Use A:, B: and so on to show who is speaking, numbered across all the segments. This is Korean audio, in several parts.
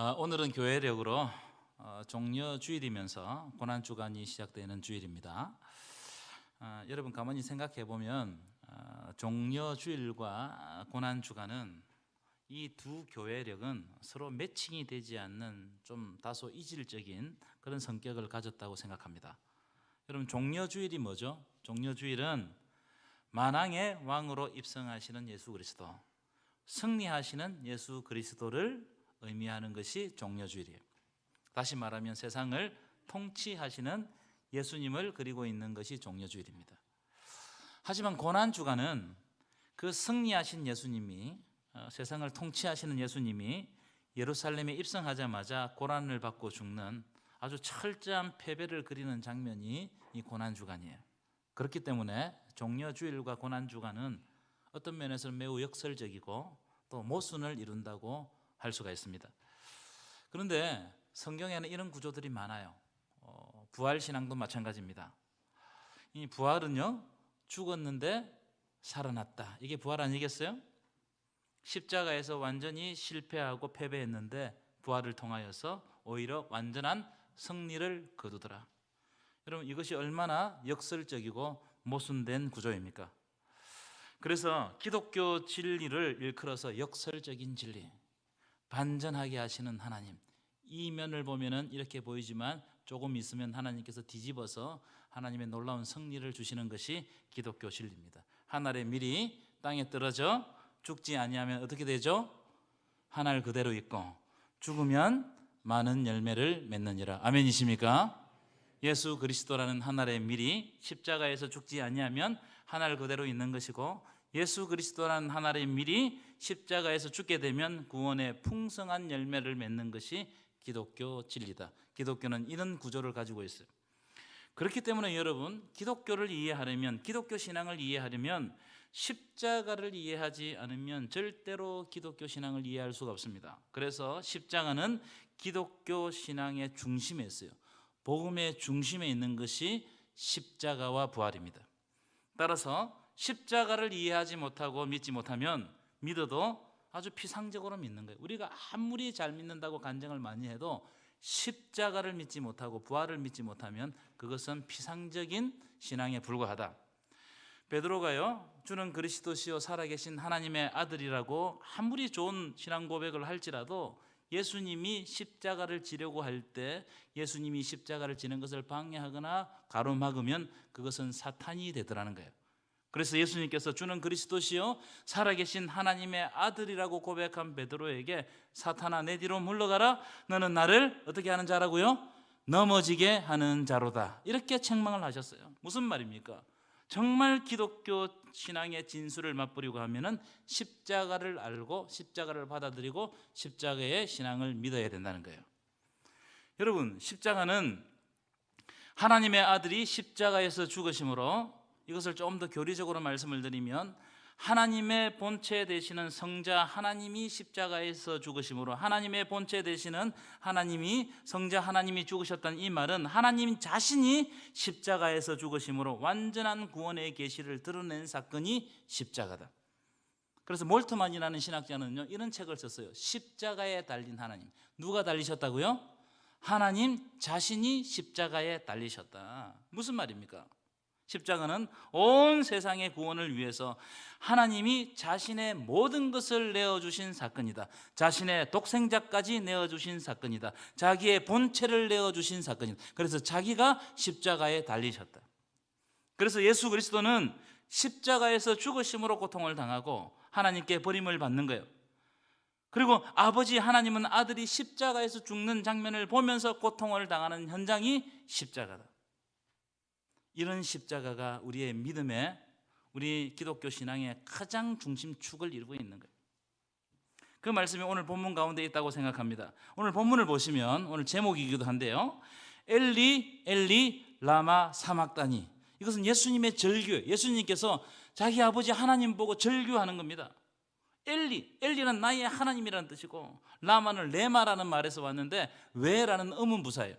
A: 어, 오늘은 교회력으로 어, 종려 주일이면서 고난 주간이 시작되는 주일입니다. 어, 여러분 가만히 생각해 보면 어, 종려 주일과 고난 주간은 이 두 교회력은 서로 매칭이 되지 않는 좀 다소 이질적인 그런 성격을 가졌다고 생각합니다. 여러분 종려 주일이 뭐죠? 종려 주일은 만왕의 왕으로 입성하시는 예수 그리스도, 승리하시는 예수 그리스도를 의미하는 것이 종려주일이에요. 다시 말하면 세상을 통치하시는 예수님을 그리고 있는 것이 종려주일입니다. 하지만 고난 주간은 그 승리하신 예수님이 어, 세상을 통치하시는 예수님이 예루살렘에 입성하자마자 고난을 받고 죽는 아주 철저한 패배를 그리는 장면이 이 고난 주간이에요. 그렇기 때문에 종려주일과 고난 주간은 어떤 면에서는 매우 역설적이고 또 모순을 이룬다고 할 수가 있습니다. 그런데 성경에는 이런 구조들이 많아요. 어, 부활 신앙도 마찬가지입니다. 이 부활은요 죽었는데 살아났다. 이게 부활 아니겠어요? 십자가에서 완전히 실패하고 패배했는데 부활을 통하여서 오히려 완전한 승리를 거두더라. 여러분 이것이 얼마나 역설적이고 모순된 구조입니까? 그래서 기독교 진리를 일컬어서 역설적인 진리, 반전하게 하시는 하나님. 이 면을 보면은 이렇게 보이지만 조금 있으면 하나님께서 뒤집어서 하나님의 놀라운 승리를 주시는 것이 기독교 진리입니다. 하늘의 밀이 땅에 떨어져 죽지 아니하면 어떻게 되죠? 하늘 그대로 있고 죽으면 많은 열매를 맺느니라. 아멘이십니까? 예수 그리스도라는 하늘의 밀이 십자가에서 죽지 아니하면 하늘 그대로 있는 것이고 예수 그리스도라는 하나의 밀이 십자가에서 죽게 되면 구원의 풍성한 열매를 맺는 것이 기독교 진리다. 기독교는 이런 구조를 가지고 있어요. 그렇기 때문에 여러분 기독교를 이해하려면 기독교 신앙을 이해하려면 십자가를 이해하지 않으면 절대로 기독교 신앙을 이해할 수가 없습니다. 그래서 십자가는 기독교 신앙의 중심에 있어요. 복음의 중심에 있는 것이 십자가와 부활입니다. 따라서 십자가를 이해하지 못하고 믿지 못하면 믿어도 아주 피상적으로 믿는 거예요. 우리가 아무리 잘 믿는다고 간증을 많이 해도 십자가를 믿지 못하고 부활을 믿지 못하면 그것은 피상적인 신앙에 불과하다. 베드로가요, 주는 그리스도시요 살아계신 하나님의 아들이라고 아무리 좋은 신앙 고백을 할지라도 예수님이 십자가를 지려고 할 때 예수님이 십자가를 지는 것을 방해하거나 가로막으면 그것은 사탄이 되더라는 거예요. 그래서 예수님께서 주는 그리스도시요 살아계신 하나님의 아들이라고 고백한 베드로에게 사탄아 내 뒤로 물러가라 너는 나를 어떻게 하는 자라고요? 넘어지게 하는 자로다. 이렇게 책망을 하셨어요. 무슨 말입니까? 정말 기독교 신앙의 진수를 맛보려고 하면은 십자가를 알고 십자가를 받아들이고 십자가의 신앙을 믿어야 된다는 거예요. 여러분, 십자가는 하나님의 아들이 십자가에서 죽으심으로 이것을 좀 더 교리적으로 말씀을 드리면 하나님의 본체 되시는 성자 하나님이 십자가에서 죽으심으로 하나님의 본체 되시는 하나님이 성자 하나님이 죽으셨던 이 말은 하나님 자신이 십자가에서 죽으심으로 완전한 구원의 계시를 드러낸 사건이 십자가다. 그래서 몰트만이라는 신학자는요 이런 책을 썼어요. 십자가에 달린 하나님. 누가 달리셨다고요? 하나님 자신이 십자가에 달리셨다. 무슨 말입니까? 십자가는 온 세상의 구원을 위해서 하나님이 자신의 모든 것을 내어주신 사건이다. 자신의 독생자까지 내어주신 사건이다. 자기의 본체를 내어주신 사건이다. 그래서 자기가 십자가에 달리셨다. 그래서 예수 그리스도는 십자가에서 죽으심으로 고통을 당하고 하나님께 버림을 받는 거예요. 그리고 아버지 하나님은 아들이 십자가에서 죽는 장면을 보면서 고통을 당하는 현장이 십자가다. 이런 십자가가 우리의 믿음의 우리 기독교 신앙의 가장 중심축을 이루고 있는 거예요. 그 말씀이 오늘 본문 가운데 있다고 생각합니다. 오늘 본문을 보시면 오늘 제목이기도 한데요. 엘리 엘리 라마 사막다니. 이것은 예수님의 절규. 예수님께서 자기 아버지 하나님 보고 절규하는 겁니다. 엘리, 엘리는 나의 하나님이라는 뜻이고 라마는 레마라는 말에서 왔는데 왜라는 의문부사예요.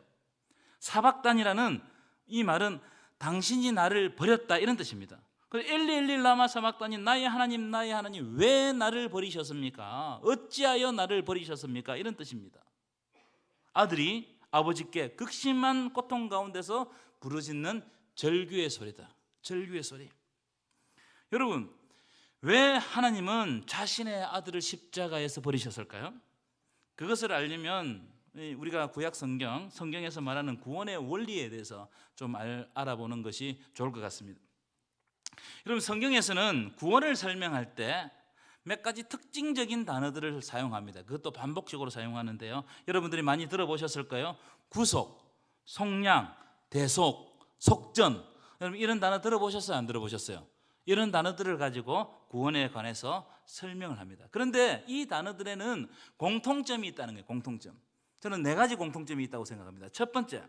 A: 사박단이라는 이 말은 당신이 나를 버렸다 이런 뜻입니다. 그 엘리 엘리 라마 사막단이 나의 하나님 나의 하나님 왜 나를 버리셨습니까? 어찌하여 나를 버리셨습니까? 이런 뜻입니다. 아들이 아버지께 극심한 고통 가운데서 부르짖는 절규의 소리다. 절규의 소리. 여러분, 왜 하나님은 자신의 아들을 십자가에서 버리셨을까요? 그것을 알려면 이 우리가 구약 성경, 성경에서 말하는 구원의 원리에 대해서 좀 알, 알아보는 것이 좋을 것 같습니다. 여러분, 성경에서는 구원을 설명할 때 몇 가지 특징적인 단어들을 사용합니다. 그것도 반복적으로 사용하는데요. 여러분들이 많이 들어보셨을 까요? 구속, 속량, 대속, 속전. 여러분 이런 단어 들어보셨어요? 안 들어보셨어요? 이런 단어들을 가지고 구원에 관해서 설명을 합니다. 그런데 이 단어들에는 공통점이 있다는 거예요. 공통점. 저는 네 가지 공통점이 있다고 생각합니다. 첫 번째,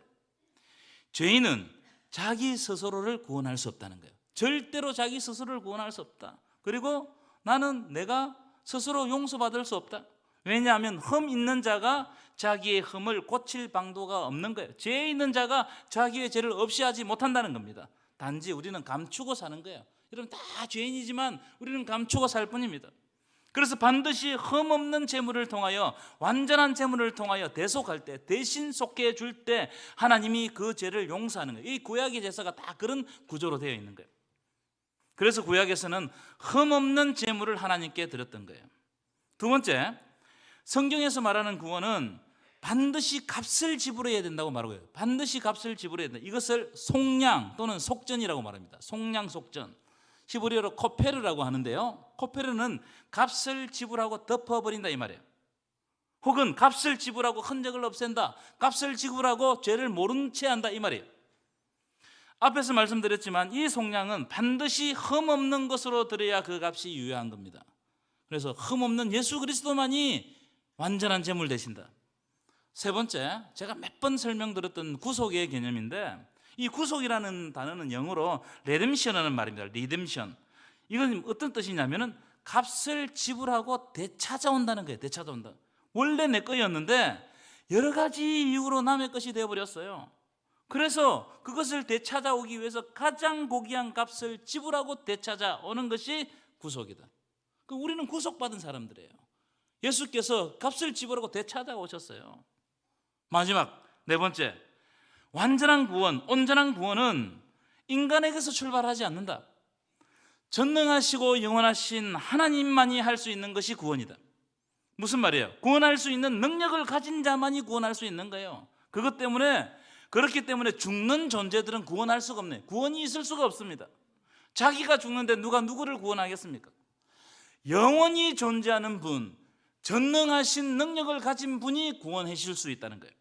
A: 죄인은 자기 스스로를 구원할 수 없다는 거예요. 절대로 자기 스스로를 구원할 수 없다. 그리고 나는 내가 스스로 용서받을 수 없다. 왜냐하면 흠 있는 자가 자기의 흠을 고칠 방도가 없는 거예요. 죄 있는 자가 자기의 죄를 없이 하지 못한다는 겁니다. 단지 우리는 감추고 사는 거예요. 여러분 다 죄인이지만 우리는 감추고 살 뿐입니다. 그래서 반드시 흠 없는 재물을 통하여 완전한 재물을 통하여 대속할 때 대신 속해 줄 때 하나님이 그 죄를 용서하는 거예요. 이 구약의 제사가 다 그런 구조로 되어 있는 거예요. 그래서 구약에서는 흠 없는 재물을 하나님께 드렸던 거예요. 두 번째, 성경에서 말하는 구원은 반드시 값을 지불해야 된다고 말하고 요 반드시 값을 지불해야 된다. 이것을 속량 또는 속전이라고 말합니다. 속량 속전. 히브리어로 코페르라고 하는데요. 코페르는 값을 지불하고 덮어버린다 이 말이에요. 혹은 값을 지불하고 흔적을 없앤다. 값을 지불하고 죄를 모른 채 한다 이 말이에요. 앞에서 말씀드렸지만 이 속량은 반드시 흠 없는 것으로 드려야 그 값이 유효한 겁니다. 그래서 흠 없는 예수 그리스도만이 완전한 제물 되신다. 세 번째, 제가 몇 번 설명드렸던 구속의 개념인데 이 구속이라는 단어는 영어로 redemption이라는 말입니다. redemption. 이건 어떤 뜻이냐면은 값을 지불하고 되찾아온다는 거예요. 되찾아온다. 원래 내 거였는데 여러 가지 이유로 남의 것이 되어 버렸어요. 그래서 그것을 되찾아오기 위해서 가장 고귀한 값을 지불하고 되찾아오는 것이 구속이다. 그 우리는 구속받은 사람들이에요. 예수께서 값을 지불하고 되찾아오셨어요. 마지막 네 번째, 완전한 구원, 온전한 구원은 인간에게서 출발하지 않는다. 전능하시고 영원하신 하나님만이 할 수 있는 것이 구원이다. 무슨 말이에요? 구원할 수 있는 능력을 가진 자만이 구원할 수 있는 거예요. 그것 때문에 그렇기 때문에 죽는 존재들은 구원할 수가 없네. 구원이 있을 수가 없습니다. 자기가 죽는데 누가 누구를 구원하겠습니까? 영원히 존재하는 분, 전능하신 능력을 가진 분이 구원하실 수 있다는 거예요.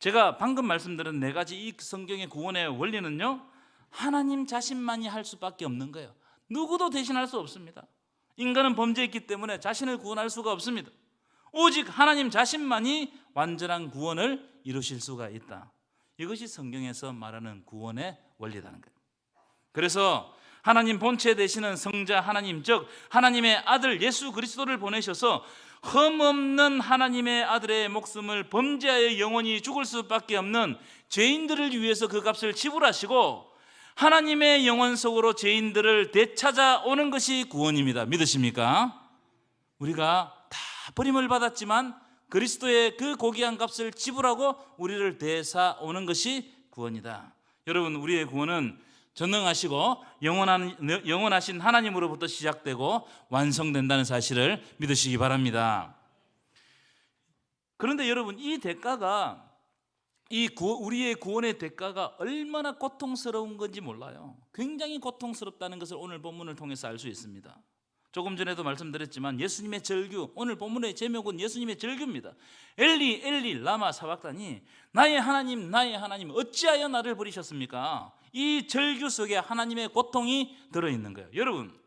A: 제가 방금 말씀드린 네 가지 이 성경의 구원의 원리는요, 하나님 자신만이 할 수밖에 없는 거예요. 누구도 대신할 수 없습니다. 인간은 범죄했기 때문에 자신을 구원할 수가 없습니다. 오직 하나님 자신만이 완전한 구원을 이루실 수가 있다. 이것이 성경에서 말하는 구원의 원리라는 거예요. 그래서 하나님 본체 되시는 성자 하나님 즉 하나님의 아들 예수 그리스도를 보내셔서 흠 없는 하나님의 아들의 목숨을 범죄하여 영원히 죽을 수밖에 없는 죄인들을 위해서 그 값을 지불하시고 하나님의 영원 속으로 죄인들을 되찾아오는 것이 구원입니다. 믿으십니까? 우리가 다 버림을 받았지만 그리스도의 그 고귀한 값을 지불하고 우리를 되사오는 것이 구원이다. 여러분, 우리의 구원은 전능하시고 영원한, 영원하신 하나님으로부터 시작되고 완성된다는 사실을 믿으시기 바랍니다. 그런데 여러분, 이 대가가 이 구, 우리의 구원의 대가가 얼마나 고통스러운 건지 몰라요. 굉장히 고통스럽다는 것을 오늘 본문을 통해서 알 수 있습니다. 조금 전에도 말씀드렸지만 예수님의 절규 오늘 본문의 제목은 예수님의 절규입니다. 엘리 엘리 라마 사박단이 나의 하나님 나의 하나님 어찌하여 나를 버리셨습니까? 이 절규 속에 하나님의 고통이 들어 있는 거예요. 여러분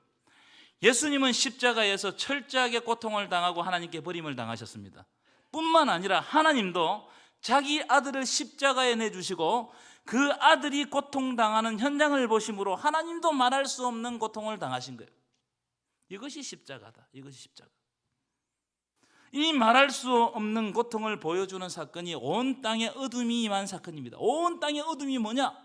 A: 예수님은 십자가에서 철저하게 고통을 당하고 하나님께 버림을 당하셨습니다. 뿐만 아니라 하나님도 자기 아들을 십자가에 내주시고 그 아들이 고통당하는 현장을 보심으로 하나님도 말할 수 없는 고통을 당하신 거예요. 이것이 십자가다. 이것이 십자가. 이 말할 수 없는 고통을 보여주는 사건이 온 땅에 어둠이 임한 사건입니다. 온 땅에 어둠이 뭐냐?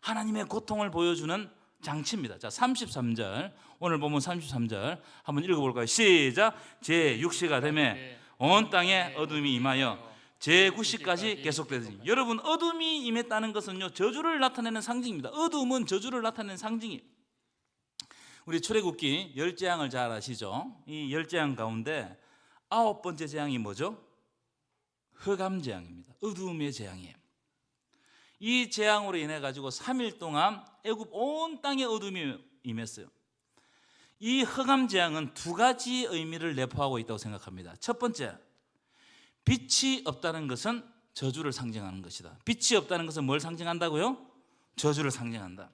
A: 하나님의 고통을 보여주는 장치입니다. 자, 33절. 오늘 보면 33절 한번 읽어 볼까요? 시작. 제 6시가 되매 온 땅에 어둠이 임하여 제 9시까지 계속되더니 여러분 어둠이 임했다는 것은요 저주를 나타내는 상징입니다. 어둠은 저주를 나타내는 상징이에요. 우리 출애굽기 열 재앙을 잘 아시죠? 이 열 재앙 가운데 아홉 번째 재앙이 뭐죠? 흑암 재앙입니다. 어둠의 재앙이에요. 이 재앙으로 인해 가지고 3일 동안 애굽 온 땅에 어둠이 임했어요. 이 흑암 재앙은 두 가지 의미를 내포하고 있다고 생각합니다. 첫 번째, 빛이 없다는 것은 저주를 상징하는 것이다. 빛이 없다는 것은 뭘 상징한다고요? 저주를 상징한다.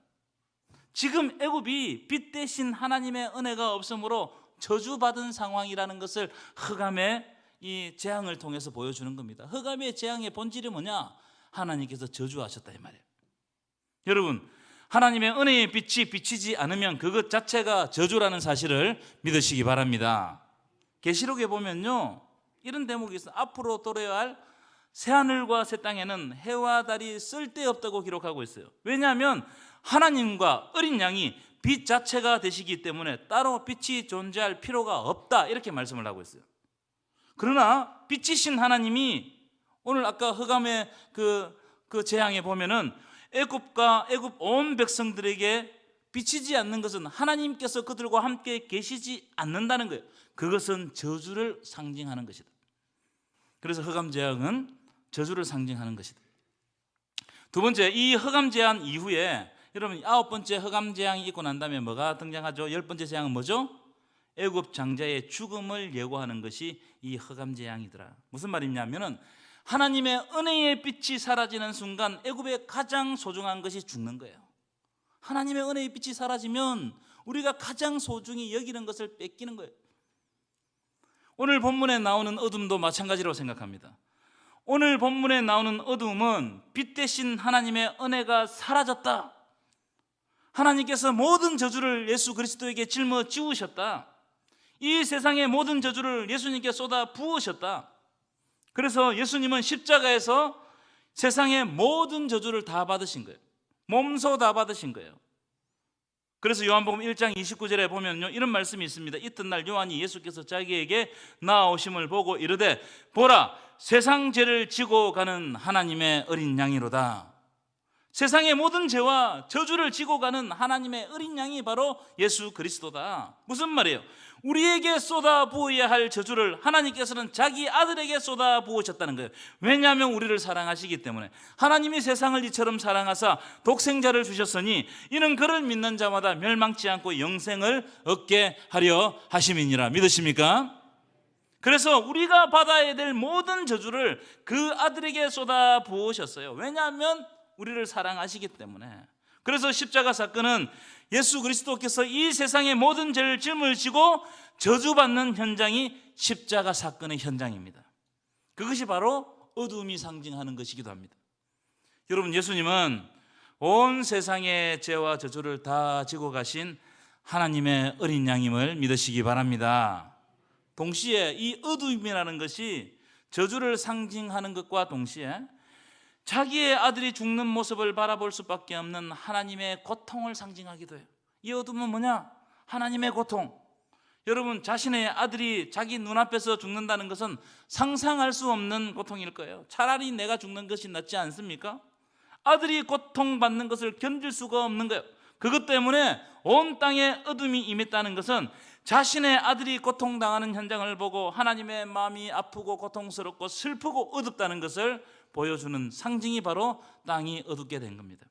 A: 지금 애굽이 빛 대신 하나님의 은혜가 없으므로 저주받은 상황이라는 것을 흑암의 이 재앙을 통해서 보여주는 겁니다. 흑암의 재앙의 본질이 뭐냐? 하나님께서 저주하셨다 이 말이에요. 여러분, 하나님의 은혜의 빛이 비치지 않으면 그것 자체가 저주라는 사실을 믿으시기 바랍니다. 계시록에 보면요. 이런 대목이 있어. 앞으로 도래야 할 새하늘과 새 땅에는 해와 달이 쓸데없다고 기록하고 있어요. 왜냐하면 하나님과 어린 양이 빛 자체가 되시기 때문에 따로 빛이 존재할 필요가 없다. 이렇게 말씀을 하고 있어요. 그러나 빛이신 하나님이 오늘 아까 흑암의 그, 그 재앙에 보면은 애굽과 애굽 온 백성들에게 비치지 않는 것은 하나님께서 그들과 함께 계시지 않는다는 거예요. 그것은 저주를 상징하는 것이다. 그래서 흑암 재앙은 저주를 상징하는 것이다. 두 번째, 이 흑암 재앙 이후에 여러분 아홉 번째 흑암 재앙이 있고 난 다음에 뭐가 등장하죠? 열 번째 재앙은 뭐죠? 애굽 장자의 죽음을 예고하는 것이 이 흑암 재앙이더라. 무슨 말이냐면은 하나님의 은혜의 빛이 사라지는 순간 애굽의 가장 소중한 것이 죽는 거예요. 하나님의 은혜의 빛이 사라지면 우리가 가장 소중히 여기는 것을 뺏기는 거예요. 오늘 본문에 나오는 어둠도 마찬가지라고 생각합니다. 오늘 본문에 나오는 어둠은 빛 대신 하나님의 은혜가 사라졌다. 하나님께서 모든 저주를 예수 그리스도에게 짊어 지우셨다. 이 세상의 모든 저주를 예수님께 쏟아 부으셨다. 그래서 예수님은 십자가에서 세상의 모든 저주를 다 받으신 거예요. 몸소 다 받으신 거예요. 그래서 요한복음 1장 29절에 보면요 이런 말씀이 있습니다. 이튿날 요한이 예수께서 자기에게 나오심을 보고 이르되 보라 세상 죄를 지고 가는 하나님의 어린 양이로다. 세상의 모든 죄와 저주를 지고 가는 하나님의 어린 양이 바로 예수 그리스도다. 무슨 말이에요? 우리에게 쏟아 부어야 할 저주를 하나님께서는 자기 아들에게 쏟아 부으셨다는 거예요. 왜냐하면 우리를 사랑하시기 때문에 하나님이 세상을 이처럼 사랑하사 독생자를 주셨으니 이는 그를 믿는 자마다 멸망치 않고 영생을 얻게 하려 하심이니라. 믿으십니까? 그래서 우리가 받아야 될 모든 저주를 그 아들에게 쏟아 부으셨어요. 왜냐하면 우리를 사랑하시기 때문에. 그래서 십자가 사건은 예수 그리스도께서 이 세상의 모든 죄를 짊어지고 저주받는 현장이 십자가 사건의 현장입니다. 그것이 바로 어둠이 상징하는 것이기도 합니다. 여러분 예수님은 온 세상의 죄와 저주를 다 지고 가신 하나님의 어린 양임을 믿으시기 바랍니다. 동시에 이 어둠이라는 것이 저주를 상징하는 것과 동시에 자기의 아들이 죽는 모습을 바라볼 수밖에 없는 하나님의 고통을 상징하기도 해요. 이 어둠은 뭐냐? 하나님의 고통. 여러분 자신의 아들이 자기 눈앞에서 죽는다는 것은 상상할 수 없는 고통일 거예요. 차라리 내가 죽는 것이 낫지 않습니까? 아들이 고통받는 것을 견딜 수가 없는 거예요. 그것 때문에 온 땅에 어둠이 임했다는 것은 자신의 아들이 고통당하는 현장을 보고 하나님의 마음이 아프고 고통스럽고 슬프고 어둡다는 것을 보여주는 상징이 바로 땅이 어둡게 된 겁니다.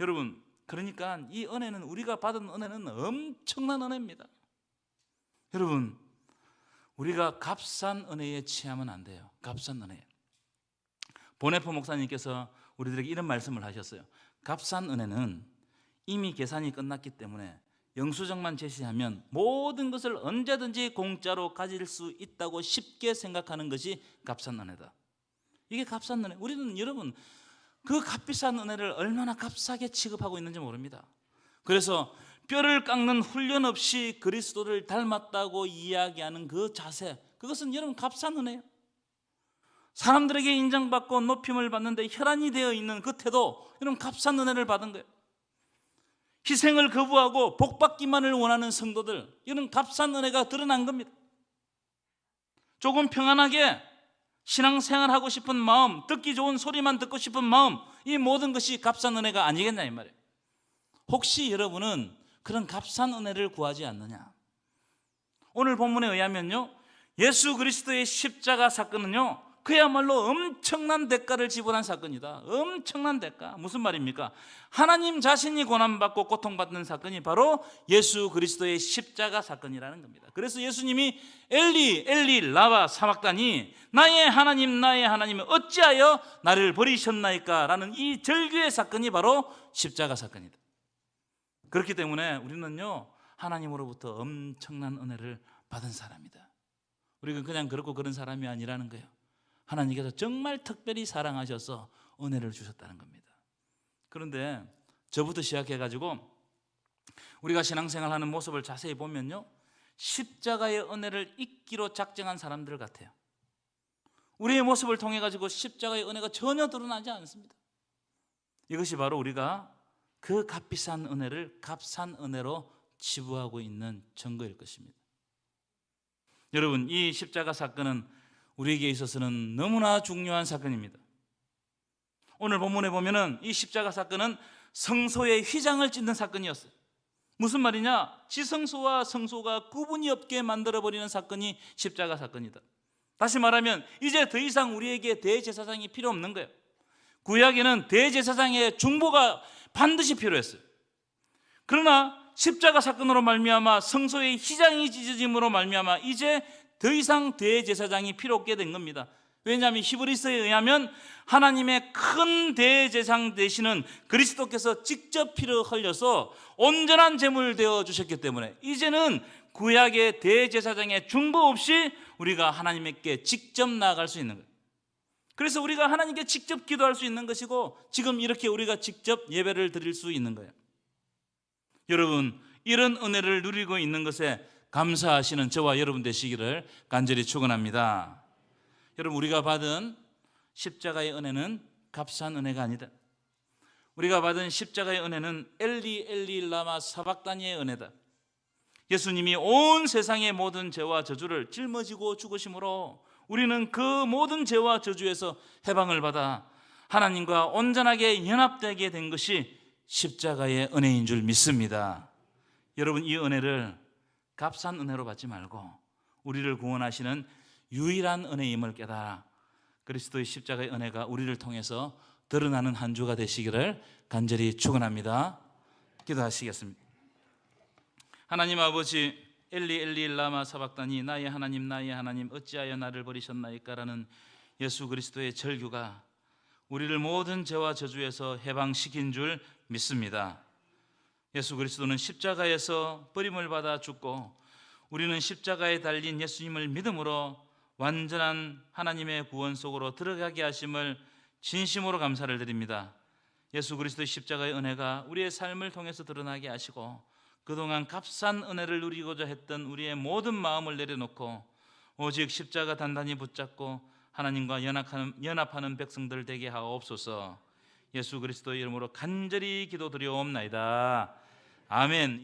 A: 여러분, 그러니까 이 은혜는 우리가 받은 은혜는 엄청난 은혜입니다. 여러분, 우리가 값싼 은혜에 취하면 안 돼요. 값싼 은혜. 보네포 목사님께서 우리들에게 이런 말씀을 하셨어요. 값싼 은혜는 이미 계산이 끝났기 때문에 영수증만 제시하면 모든 것을 언제든지 공짜로 가질 수 있다고 쉽게 생각하는 것이 값싼 은혜다. 이게 값싼 은혜. 우리는 여러분 그 값비싼 은혜를 얼마나 값싸게 취급하고 있는지 모릅니다. 그래서 뼈를 깎는 훈련 없이 그리스도를 닮았다고 이야기하는 그 자세, 그것은 여러분 값싼 은혜예요. 사람들에게 인정받고 높임을 받는데 혈안이 되어 있는 그 태도, 여러분 값싼 은혜를 받은 거예요. 희생을 거부하고 복받기만을 원하는 성도들, 이런 값싼 은혜가 드러난 겁니다. 조금 평안하게 신앙생활 하고 싶은 마음, 듣기 좋은 소리만 듣고 싶은 마음, 이 모든 것이 값싼 은혜가 아니겠냐 이 말이에요. 혹시 여러분은 그런 값싼 은혜를 구하지 않느냐? 오늘 본문에 의하면요. 예수 그리스도의 십자가 사건은요. 그야말로 엄청난 대가를 지불한 사건이다. 엄청난 대가. 무슨 말입니까? 하나님 자신이 고난받고 고통받는 사건이 바로 예수 그리스도의 십자가 사건이라는 겁니다. 그래서 예수님이 엘리 엘리 라바 사막다니 나의 하나님 나의 하나님 어찌하여 나를 버리셨나이까 라는 이 절규의 사건이 바로 십자가 사건이다. 그렇기 때문에 우리는요 하나님으로부터 엄청난 은혜를 받은 사람이다. 우리가 그냥 그렇고 그런 사람이 아니라는 거예요. 하나님께서 정말 특별히 사랑하셔서 은혜를 주셨다는 겁니다. 그런데 저부터 시작해 가지고 우리가 신앙생활 하는 모습을 자세히 보면요. 십자가의 은혜를 잊기로 작정한 사람들 같아요. 우리의 모습을 통해 가지고 십자가의 은혜가 전혀 드러나지 않습니다. 이것이 바로 우리가 그 값비싼 은혜를 값싼 은혜로 치부하고 있는 증거일 것입니다. 여러분, 이 십자가 사건은 우리에게 있어서는 너무나 중요한 사건입니다. 오늘 본문에 보면은 이 십자가 사건은 성소의 휘장을 찢는 사건이었어요. 무슨 말이냐? 지성소와 성소가 구분이 없게 만들어 버리는 사건이 십자가 사건이다. 다시 말하면 이제 더 이상 우리에게 대제사장이 필요 없는 거예요. 구약에는 대제사장의 중보가 반드시 필요했어요. 그러나 십자가 사건으로 말미암아 성소의 휘장이 찢어짐으로 말미암아 이제 더 이상 대제사장이 필요 없게 된 겁니다. 왜냐하면 히브리서에 의하면 하나님의 큰 대제사장 되시는 그리스도께서 직접 피를 흘려서 온전한 제물 되어 주셨기 때문에 이제는 구약의 대제사장의 중보 없이 우리가 하나님께 직접 나아갈 수 있는 거예요. 그래서 우리가 하나님께 직접 기도할 수 있는 것이고 지금 이렇게 우리가 직접 예배를 드릴 수 있는 거예요. 여러분, 이런 은혜를 누리고 있는 것에 감사하시는 저와 여러분 되시기를 간절히 축원합니다. 여러분 우리가 받은 십자가의 은혜는 값싼 은혜가 아니다. 우리가 받은 십자가의 은혜는 엘리 엘리 라마 사박다니의 은혜다. 예수님이 온 세상의 모든 죄와 저주를 짊어지고 죽으심으로 우리는 그 모든 죄와 저주에서 해방을 받아 하나님과 온전하게 연합되게 된 것이 십자가의 은혜인 줄 믿습니다. 여러분 이 은혜를 값싼 은혜로 받지 말고 우리를 구원하시는 유일한 은혜임을 깨달아 그리스도의 십자가의 은혜가 우리를 통해서 드러나는 한 주가 되시기를 간절히 축원합니다. 기도하시겠습니다. 하나님 아버지 엘리 엘리 라마 사박다니 나의 하나님 나의 하나님 어찌하여 나를 버리셨나이까라는 예수 그리스도의 절규가 우리를 모든 죄와 저주에서 해방시킨 줄 믿습니다. 예수 그리스도는 십자가에서 버림을 받아 죽고 우리는 십자가에 달린 예수님을 믿음으로 완전한 하나님의 구원 속으로 들어가게 하심을 진심으로 감사를 드립니다. 예수 그리스도의 십자가의 은혜가 우리의 삶을 통해서 드러나게 하시고 그동안 값싼 은혜를 누리고자 했던 우리의 모든 마음을 내려놓고 오직 십자가 단단히 붙잡고 하나님과 연합하는, 연합하는 백성들 되게 하옵소서. 예수 그리스도의 이름으로 간절히 기도드리옵나이다. 아멘.